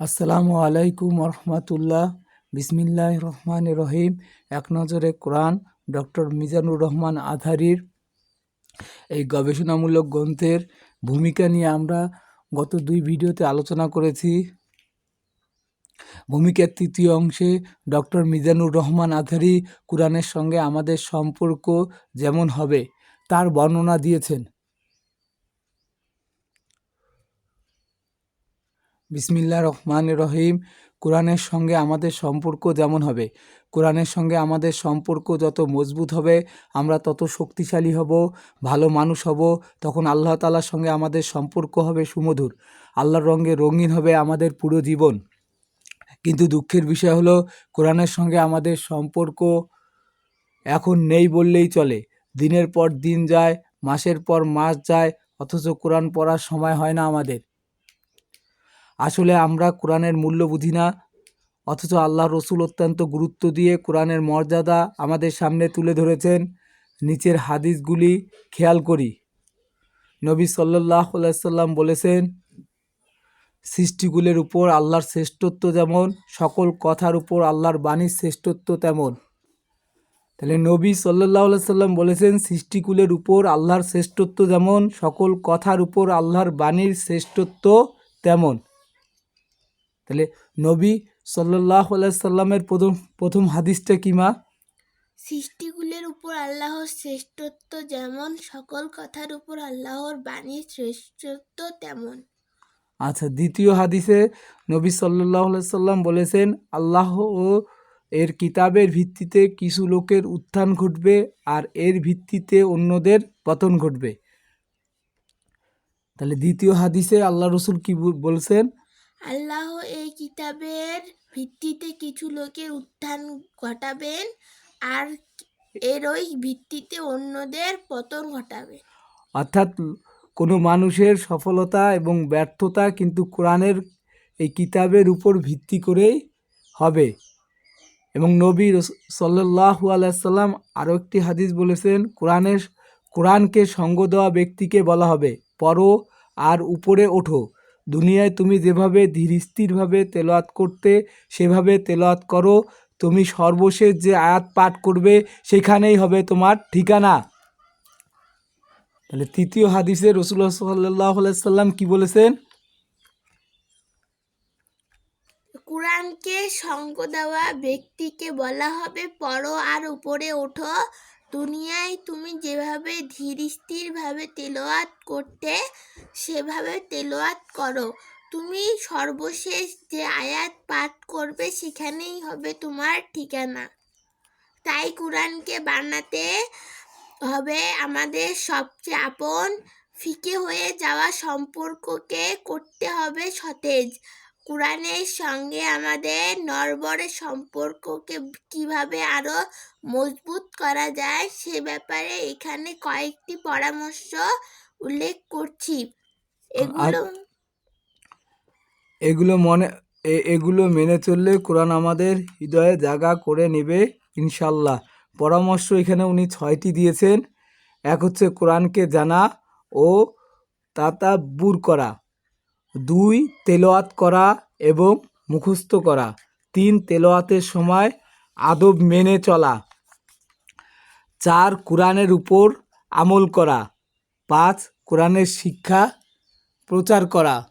আসসালামু আলাইকুম রহমতুল্লাহ বিসমিল্লাহ রহমান রহিম। এক নজরে কোরআন ডক্টর মিজানুর রহমান আধারির এই গবেষণামূলক গ্রন্থের ভূমিকা নিয়ে আমরা গত দুই ভিডিওতে আলোচনা করেছি। ভূমিকার তৃতীয় অংশে ডক্টর মিজানুর রহমান আধারি কোরআনের সঙ্গে আমাদের সম্পর্ক যেমন হবে, তার বর্ণনা দিয়েছেন। বিসমিল্লা রহমান রহিম। কোরআনের সঙ্গে আমাদের সম্পর্ক যেমন হবে, কোরআনের সঙ্গে আমাদের সম্পর্ক যত মজবুত হবে, আমরা তত শক্তিশালী হব, ভালো মানুষ হব, তখন আল্লাহ তালার সঙ্গে আমাদের সম্পর্ক হবে সুমধুর, আল্লাহর রঙে রঙিন হবে আমাদের পুরো জীবন। কিন্তু দুঃখের বিষয় হলো, কোরআনের সঙ্গে আমাদের সম্পর্ক এখন নেই বললেই চলে, দিনের পর দিন যায়, মাসের পর মাস যায়, অথচ কোরআন পড়ার সময় হয় না আমাদের। আসলে আমরা কোরআনের মূল্য বুঝি না। অথচ আল্লাহ রসুল অত্যন্ত গুরুত্ব দিয়ে কোরআনের মর্যাদা আমাদের সামনে তুলে ধরেছেন। নিচের হাদিসগুলি খেয়াল করি। নবী সাল্লাহ সাল্লাম বলেছেন, সৃষ্টিগুলোর উপর আল্লাহর শ্রেষ্ঠত্ব যেমন, সকল কথার উপর আল্লাহর বাণীর শ্রেষ্ঠত্ব তেমন। তাহলে নবী সাল্লাহ সাল্লাম বলেছেন সৃষ্টিকুলের উপর আল্লাহর শ্রেষ্ঠত্ব যেমন, সকল কথার উপর আল্লাহর বাণীর শ্রেষ্ঠত্ব তেমন। তাহলে নবী সাল্লাহ সাল্লামের প্রথম প্রথম হাদিসটা কি মা? সৃষ্টিগুলোর উপর আল্লাহর শ্রেষ্ঠত্ব যেমন সকল কথার উপর আল্লাহর বাণীর শ্রেষ্ঠত্ব তেমন। আচ্ছা দ্বিতীয় হাদিসে নবী সাল্লাহ সাল্লাম বলেছেন আল্লাহ ও এর কিতাবের ভিত্তিতে কিছু লোকের উত্থান ঘটবে আর এর ভিত্তিতে অন্যদের পতন ঘটবে। তাহলে দ্বিতীয় হাদিসে আল্লাহ রসুল কি বল- বলছেন আল্লাহ এই কিতাবের ভিত্তিতে কিছু লোকের উত্থান ঘটাবেন আর এর ওই ভিত্তিতে অন্যদের পতন ঘটাবে অর্থাৎ কোনো মানুষের সফলতা এবং ব্যর্থতা কিন্তু কোরআনের এই কিতাবের উপর ভিত্তি করেই হবে। এবং নবী সাল্লাহু আলাইসাল্লাম আরও একটি হাদিস বলেছেন, কোরআনের, কোরআনকে সঙ্গ দেওয়া ব্যক্তিকে বলা হবে, পড়ো আর উপরে ওঠো। দুনিয়ায় তুমি যেভাবে ধীর স্থিরভাবে তেলাওয়াত করতে, সেভাবে তেলাওয়াত করো। তুমি সর্বশেষ যে আয়াত পাঠ করবে, সেখানেই হবে তোমার ঠিকানা। তাহলে তৃতীয় হাদিসে রসুল্লাহ সাল্লাহ সাল্লাম কি বলেছেন? কোরআনকে সঙ্গ দেওয়া ব্যক্তিকে বলা হবে, পড়ো আর উপরে ওঠো। দুনিয়ায় তুমি যেভাবে ধীর স্থিরভাবে তেলোয়াত করতে, সেভাবে তেলোয়াত করো। তুমি সর্বশেষ যে আয়াত পাঠ করবে, সেখানেই হবে তোমার ঠিকানা। তাই কোরআনকে বানাতে হবে আমাদের সবচেয়ে আপন ফিকে হয়ে যাওয়া সম্পর্ককে করতে হবে সতেজ। কোরআনের সঙ্গে আমাদের নরবরের সম্পর্ককে কীভাবে আরও মজবুত করা যায় সে ব্যাপারে এখানে কয়েকটি পরামর্শ উল্লেখ করছি। এগুলো এগুলো মনে এগুলো মেনে চললে কোরআন আমাদের হৃদয়ে জায়গা করে নেবে ইনশাল্লাহ পরামর্শ এখানে উনি ছয়টি দিয়েছেন। এক হচ্ছে কোরআনকে জানা ও তাতা বুর করা। দুই তেলোয়াত করা এবং মুখস্থ করা। তিন তেলোয়াতের সময় আদব মেনে চলা। চার কোরআনের উপর আমল করা। পাঁচ কোরআনের শিক্ষা প্রচার করা।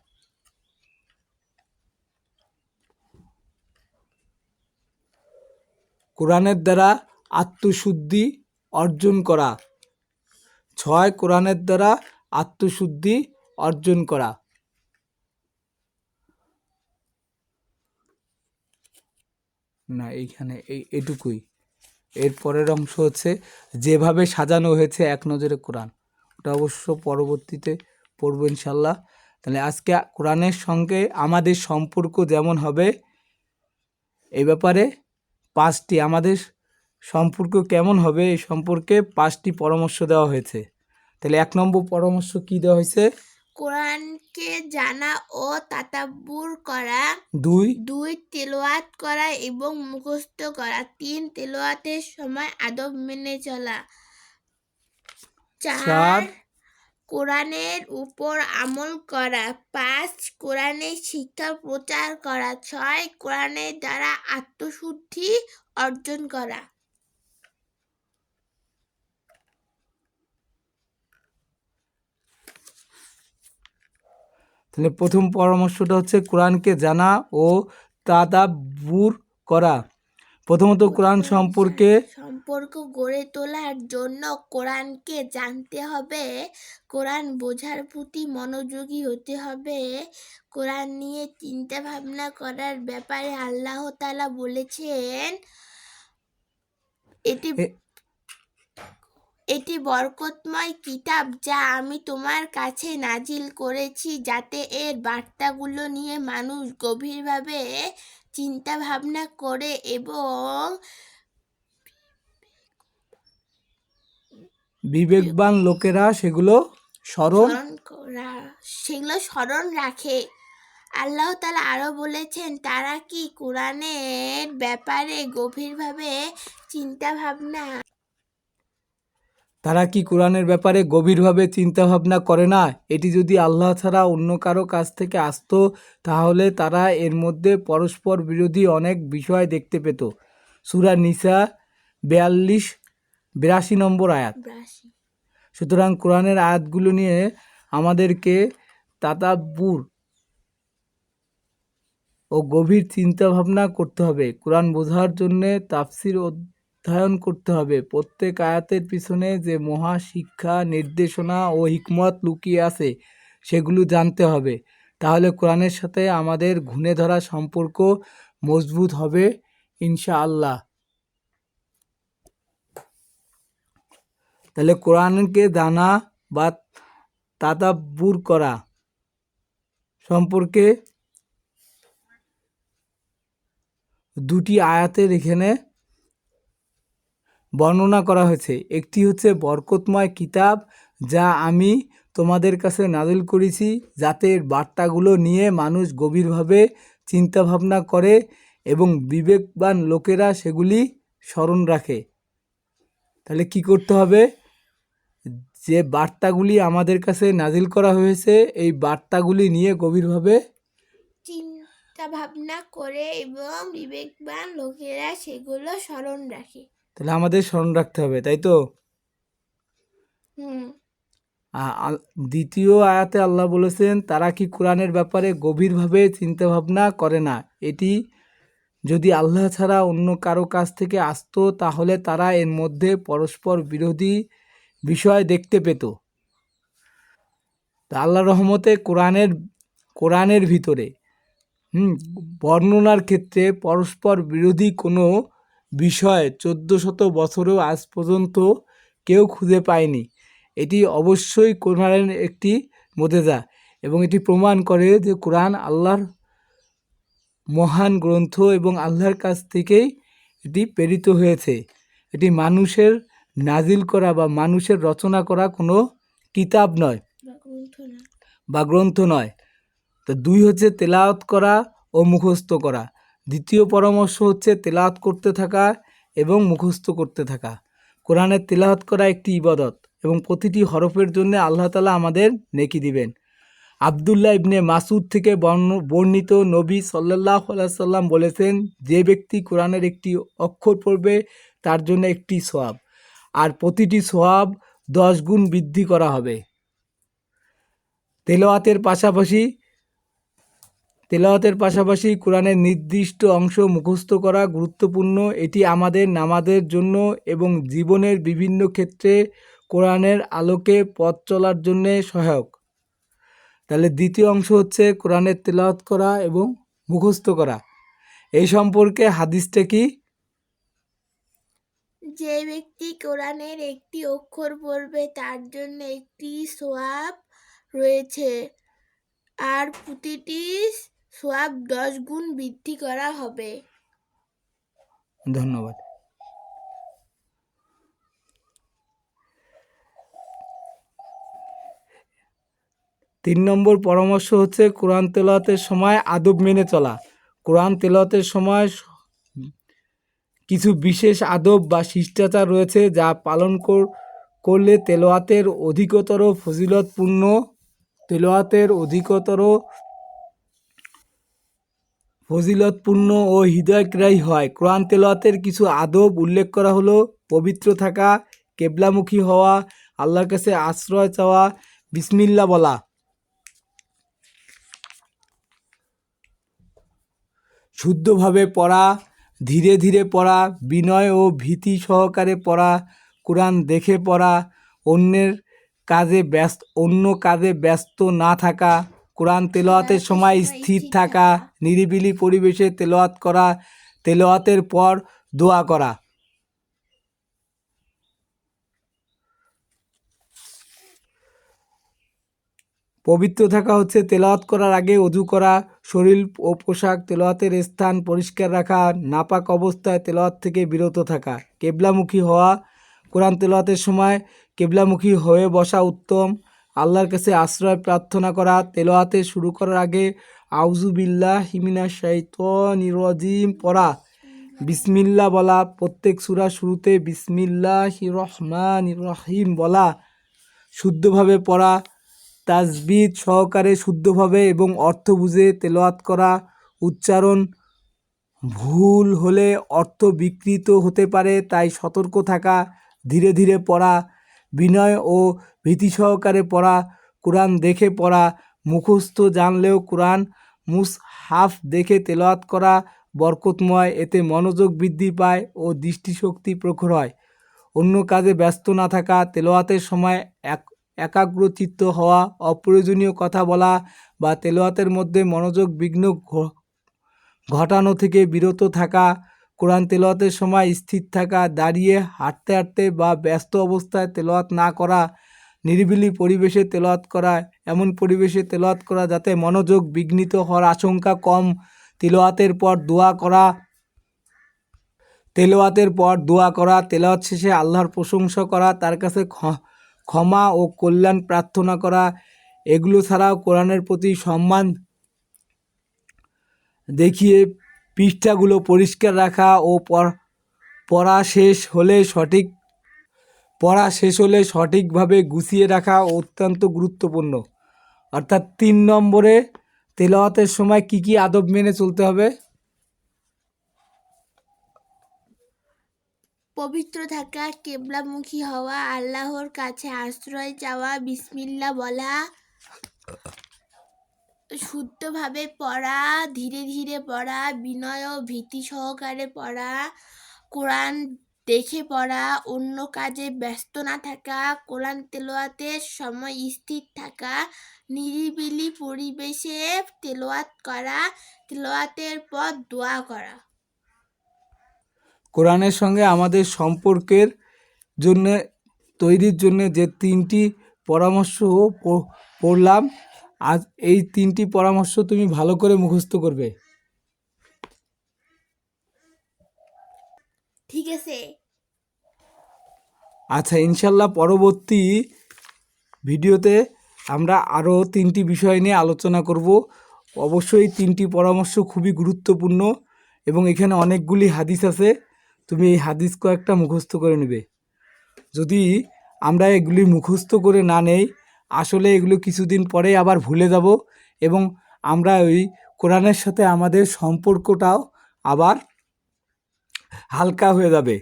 কোরআনের দ্বারা আত্মশুদ্ধি অর্জন করা। ছয় কোরআনের দ্বারা আত্মশুদ্ধি অর্জন করা। না, এইখানে এই, এটুকুই। এর পরের অংশ হচ্ছে, যেভাবে সাজানো হয়েছে এক নজরে কোরআন। ওটা অবশ্য পরবর্তীতে পড়ব ইনশাল্লাহ তাহলে আজকে কোরআনের সঙ্গে আমাদের সম্পর্ক যেমন হবে, এই ব্যাপারে পাঁচটি আমাদের সম্পর্ক কেমন হবে, এই সম্পর্কে পাঁচটি পরামর্শ দেওয়া হয়েছে। তাহলে এক নম্বর পরামর্শ কি দেওয়া হয়েছে? কোরআনকে জানা ও তাতাব্বুর করা দুই দুই তেলোয়াত করা এবং মুখস্থ করা। তিন তেলোয়াতের সময় আদব মেনে চলা। চার, চার কোরআনের উপর আমল করা। পাঁচ কোরআনের শিক্ষা প্রচার করা। ছয় কোরআনের দ্বারা আত্মশুদ্ধি অর্জন করা। তাহলে প্রথম পরামর্শটা হচ্ছে কোরআনকে জানা ও তাদাব্বুর করা। প্রথমত কোরআন সম্পর্কে সম্পর্ক গড়ে তোলার জন্য কোরআনকে জানতে হবে কোরআন বোঝার প্রতি মনোযোগী হতে হবে। কোরআন নিয়ে চিন্তা ভাবনা করার ব্যাপারে আল্লাহ তালা বলেছেন এটি এটি বরকতময় কিতাব যা আমি তোমার কাছে নাজিল করেছি যাতে এর বার্তাগুলো নিয়ে মানুষ গভীরভাবে চিন্তা ভাবনা করে এবং বিবেকবান লোকেরা সেগুলো স্মরণ সেগুলো স্মরণ রাখে। আল্লাহ তালা আরও বলেছেন তারা কি কোরআনের ব্যাপারে গভীরভাবে চিন্তা ভাবনা তারা কি কোরআনের ব্যাপারে গভীরভাবে চিন্তা ভাবনা করে না? এটি যদি আল্লাহ ছাড়া অন্য কারও কাছ থেকে আসতো তাহলে তারা এর মধ্যে পরস্পর বিরোধী অনেক বিষয় দেখতে পেত। সুরা নিসা বিয়াল্লিশ বিরাশি নম্বর আয়াত। সুতরাং কোরআনের আয়াতগুলো নিয়ে আমাদেরকে তাতাব্বুর ও গভীর চিন্তা ভাবনা করতে হবে। কোরআন বোঝার জন্যে তাফসির অধ্যয়ন করতে হবে। প্রত্যেক আয়াতের পিছনে যে মহা শিক্ষা, নির্দেশনা ও হিকমত লুকিয়ে আছে, সেগুলো জানতে হবে। তাহলে কোরআনের সাথে আমাদের ঘুণে ধরা সম্পর্ক মজবুত হবে, ইনশাআল্লাহ। তাহলে কোরআনকে জানা বা তাদাব্বুর করা সম্পর্কে দুটি আয়াতের এখানে বর্ণনা করা হয়েছে। একটি হচ্ছে বরকতময় কিতাব যা আমি তোমাদের কাছে নাজিল করেছি যাতে বার্তাগুলো নিয়ে মানুষ গভীরভাবে চিন্তা ভাবনা করে এবং বিবেকবান লোকেরা সেগুলি স্মরণ রাখে। তাহলে কি করতে হবে? যে বার্তাগুলি আমাদের কাছে নাজিল করা হয়েছে, এই বার্তাগুলি নিয়ে গভীরভাবে চিন্তা ভাবনা করে এবং বিবেকবান লোকেরা সেগুলো স্মরণ রাখে। তাহলে আমাদের স্মরণ রাখতে হবে তাই তো? দ্বিতীয় আয়াতে আল্লাহ বলেছেন তারা কি কোরআনের ব্যাপারে গভীরভাবে চিন্তা ভাবনা করে না? এটি যদি আল্লাহ ছাড়া অন্য কারও কাছ থেকে আসতো তাহলে তারা এর মধ্যে পরস্পর বিরোধী বিষয় দেখতে পেত। তা আল্লাহ রহমতে কোরআনের কোরআনের ভিতরে হুম বর্ণনার ক্ষেত্রে পরস্পর বিরোধী কোনো বিষয় চোদ্দ শত বছরেও আজ পর্যন্ত কেউ খুঁজে পায়নি। এটি অবশ্যই কোরআনের একটি মোদেজা এবং এটি প্রমাণ করে যে কোরআন আল্লাহর মহান গ্রন্থ এবং আল্লাহর কাছ থেকেই এটি প্রেরিত হয়েছে। এটি মানুষের নাজিল করা বা মানুষের রচনা করা কোনো কিতাব নয় বা গ্রন্থ বা গ্রন্থ নয়। তো দুই হচ্ছে তেলাওয়াত করা ও মুখস্থ করা। দ্বিতীয় পরামর্শ হচ্ছে তেলাওয়াত করতে থাকা এবং মুখস্থ করতে থাকা। কোরআনের তেলাওয়াত করা একটি ইবাদত এবং প্রতিটি হরফের জন্য আল্লাহ তালা আমাদের নেকি দিবেন। আবদুল্লাহ ইবনে মাসুদ থেকে বর্ণ- বর্ণিত নবী সাল্লাহ সাল্লাম বলেছেন, যে ব্যক্তি কোরআনের একটি অক্ষর পড়বে, তার জন্য একটি সোয়াব। আর প্রতিটি সোয়াব দশ গুণ বৃদ্ধি করা হবে। তেলাওয়াতের পাশাপাশি তেলাওয়াতের পাশাপাশি কোরআনের নির্দিষ্ট অংশ মুখস্থ করা গুরুত্বপূর্ণ। এটি আমাদের নামাজের জন্য এবং জীবনের বিভিন্ন ক্ষেত্রে কোরআনের আলোকে পথ চলার জন্যে সহায়ক। তাহলে দ্বিতীয় অংশ হচ্ছে কোরআনের তেলাওয়াত করা এবং মুখস্থ করা। এই সম্পর্কে হাদিসটা কি? যে ব্যক্তি কোরআনের একটি অক্ষর পড়বে, তার জন্য একটি সোয়াব রয়েছে। আর প্রতিটি সোয়াব দশ গুণ বৃদ্ধি করা হবে। ধন্যবাদ। তিন নম্বর পরামর্শ হচ্ছে, কোরআন তেলাওয়াতের সময় আদব মেনে চলা। কোরআন তেলাওয়াতের সময় কিছু বিশেষ আদব বা শিষ্টাচার রয়েছে যা পালন কর- করলে তেলোয়াতের অধিকতর ফজিলতপূর্ণ তেলোয়াতের অধিকতর ফজিলতপূর্ণ ও হৃদয়গ্রাহী হয়। কোরআন তেলাওয়াতের কিছু আদব উল্লেখ করা হলো, পবিত্র থাকা, কেবলামুখী হওয়া, আল্লাহর কাছে আশ্রয় চাওয়া, বিসমিল্লা বলা। শুদ্ধভাবে পড়া, ধীরে ধীরে পড়া, বিনয় ও ভীতি সহকারে পড়া, কোরআন দেখে পড়া, অন্যের কাজে ব্যস্ত, অন্য কাজে ব্যস্ত না থাকা কোরআন তেলাওয়াতের সময় স্থির থাকা, নিরিবিলি পরিবেশে তেলাওয়াত করা, তেলাওয়াতের পর দোয়া করা। পবিত্র থাকা হচ্ছে তেলাওয়াত করার আগে অজু করা, শরীর ও পোশাক তেলাওয়াতের স্থান পরিষ্কার রাখা, নাপাক অবস্থায় তেলাওয়াত থেকে বিরত থাকা। কেবলামুখী হওয়া, কোরআন তেলাওয়াতের সময় কেবলামুখী হয়ে বসা উত্তম। আল্লাহর কাছে আশ্রয় প্রার্থনা করা তেলোয়াতে শুরু করার আগে আউজু বিল্লাহ হিমিনা শাইতনিরজিম পড়া। বিসমিল্লা বলা, প্রত্যেক সূরা শুরুতে বিসমিল্লাহ রহমান রহিম বলা। শুদ্ধভাবে পড়া, তাজবিদ সহকারে শুদ্ধভাবে এবং অর্থ বুঝে তেলাওয়াত করা। উচ্চারণ, ভুল হলে অর্থ বিকৃত হতে পারে, তাই সতর্ক থাকা, ধীরে ধীরে পড়া। বিনয় ও ভীতি সহকারে পড়া কোরআন দেখে পড়া, মুখস্থ জানলেও কোরআন মুসহাফ দেখে তেলাওয়াত করা বরকতময়। এতে মনোযোগ বৃদ্ধি পায় ও দৃষ্টিশক্তি প্রখর হয়। অন্য কাজে ব্যস্ত না থাকা তেলোয়াতের সময় এক, একাগ্রচিত্ত হওয়া, অপ্রয়োজনীয় কথা বলা বা তেলোয়াতের মধ্যে মনোযোগ বিঘ্ন ঘটানো থেকে বিরত থাকা কোরআন তেলাওয়াতের সময় স্থির থাকা, দাঁড়িয়ে হাঁটতে হাঁটতে বা ব্যস্ত অবস্থায় তেলাওয়াত না করা, নিরিবিলি পরিবেশে তেলাওয়াত করা, এমন পরিবেশে তেলাওয়াত করা যাতে মনোযোগ বিঘ্নিত হওয়ার আশঙ্কা কম, তেলাওয়াতের পর দোয়া করা, তেলাওয়াতের পর দোয়া করা, তেলাওয়াত শেষে আল্লাহর প্রশংসা করা, তার কাছে ক্ষমা ও কল্যাণ প্রার্থনা করা, এগুলো ছাড়াও কোরআনের প্রতি সম্মান দেখিয়ে পৃষ্ঠাগুলো পরিষ্কার রাখা ও পড়- শেষ হলে সঠিক, পড়া শেষ হলে সঠিকভাবে গুছিয়ে রাখা অত্যন্ত গুরুত্বপূর্ণ। অর্থাৎ তিন নম্বরে তেলাওয়াতের সময় কি কি আদব মেনে চলতে হবে? পবিত্র থাকা, কেবলামুখী হওয়া, আল্লাহর কাছে আশ্রয় চাওয়া বিসমিল্লা বলা শুদ্ধভাবে পড়া, ধীরে ধীরে পড়া, বিনয় ও ভীতি সহকারে পড়া, কোরআন দেখে পড়া, অন্য কাজে ব্যস্ত না থাকা, কোরআন তেলোয়াতের সময় স্থির থাকা, নিরিবিলি পরিবেশে তেলাওয়াত করা, তেলাওয়াতের পর দোয়া করা। কোরআনের সঙ্গে আমাদের সম্পর্কের জন্য, তৈরির জন্য যে তিনটি পরামর্শ পড়লাম আজ এই তিনটি পরামর্শ তুমি ভালো করে মুখস্থ করবে। ঠিক আছে। আচ্ছা ইনশাল্লাহ পরবর্তী ভিডিওতে আমরা আরও তিনটি বিষয় নিয়ে আলোচনা করব। অবশ্যই তিনটি পরামর্শ খুবই গুরুত্বপূর্ণ এবং এখানে অনেকগুলি হাদিস আছে। তুমি এই হাদিস কয়েকটা মুখস্থ করে নেবে। যদি আমরা এগুলি মুখস্থ করে না নেই আসলে এগুলো কিছুদিন পরে আবার ভুলে যাব এবং আমরা ওই কোরআনের সাথে আমাদের সম্পর্কটাও আবার হালকা হয়ে যাবে।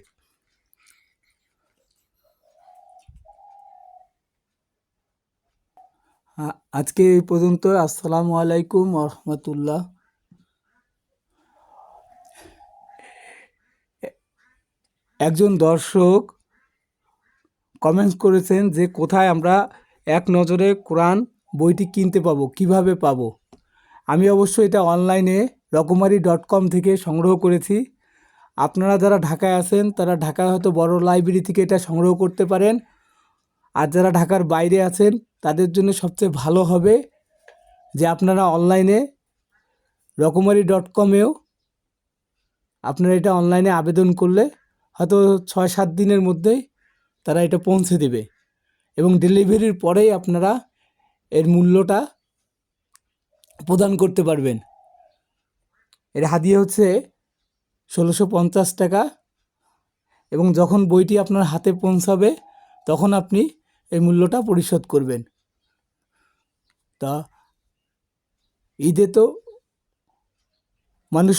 আজকে এই পর্যন্ত, আসসালামু আলাইকুম রহমতুল্লাহ। একজন দর্শক কমেন্টস করেছেন যে কোথায় আমরা এক নজরে কোরআন বইটি কিনতে পাবো, কীভাবে পাবো? আমি অবশ্য এটা অনলাইনে রকমারি ডট কম থেকে সংগ্রহ করেছি। আপনারা যারা ঢাকায় আছেন, তারা ঢাকায় হয়তো বড় লাইব্রেরি থেকে এটা সংগ্রহ করতে পারেন। আর যারা ঢাকার বাইরে আছেন, তাদের জন্য সবচেয়ে ভালো হবে যে আপনারা অনলাইনে রকমারি ডট কমেও আপনারা এটা অনলাইনে আবেদন করলে হয়তো ছয় সাত দিনের মধ্যেই তারা এটা পৌঁছে দেবে। এবং ডেলিভারির পরেই আপনারা এর মূল্যটা প্রদান করতে পারবেন। এর হাদিয়া হচ্ছে ষোলোশো পঞ্চাশ টাকা এবং যখন বইটি আপনার হাতে পৌঁছাবে, তখন আপনি এই মূল্যটা পরিশোধ করবেন। তা ঈদে তো মানুষ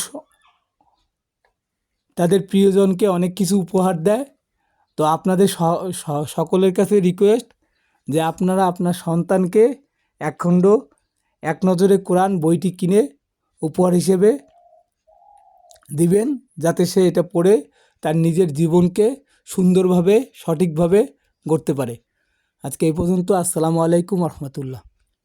তাদের প্রিয়জনকে অনেক কিছু উপহার দেয় তো আপনাদের সকলের কাছে রিকোয়েস্ট যে আপনারা আপনার সন্তানকে একখণ্ড, এক নজরে কোরআন বইটি কিনে উপহার হিসেবে দিবেন, যাতে সে এটা পড়ে তার নিজের জীবনকে সুন্দরভাবে, সঠিকভাবে গড়তে পারে। আজকে এই পর্যন্ত, আসসালামু আলাইকুম রহমতুল্লাহ।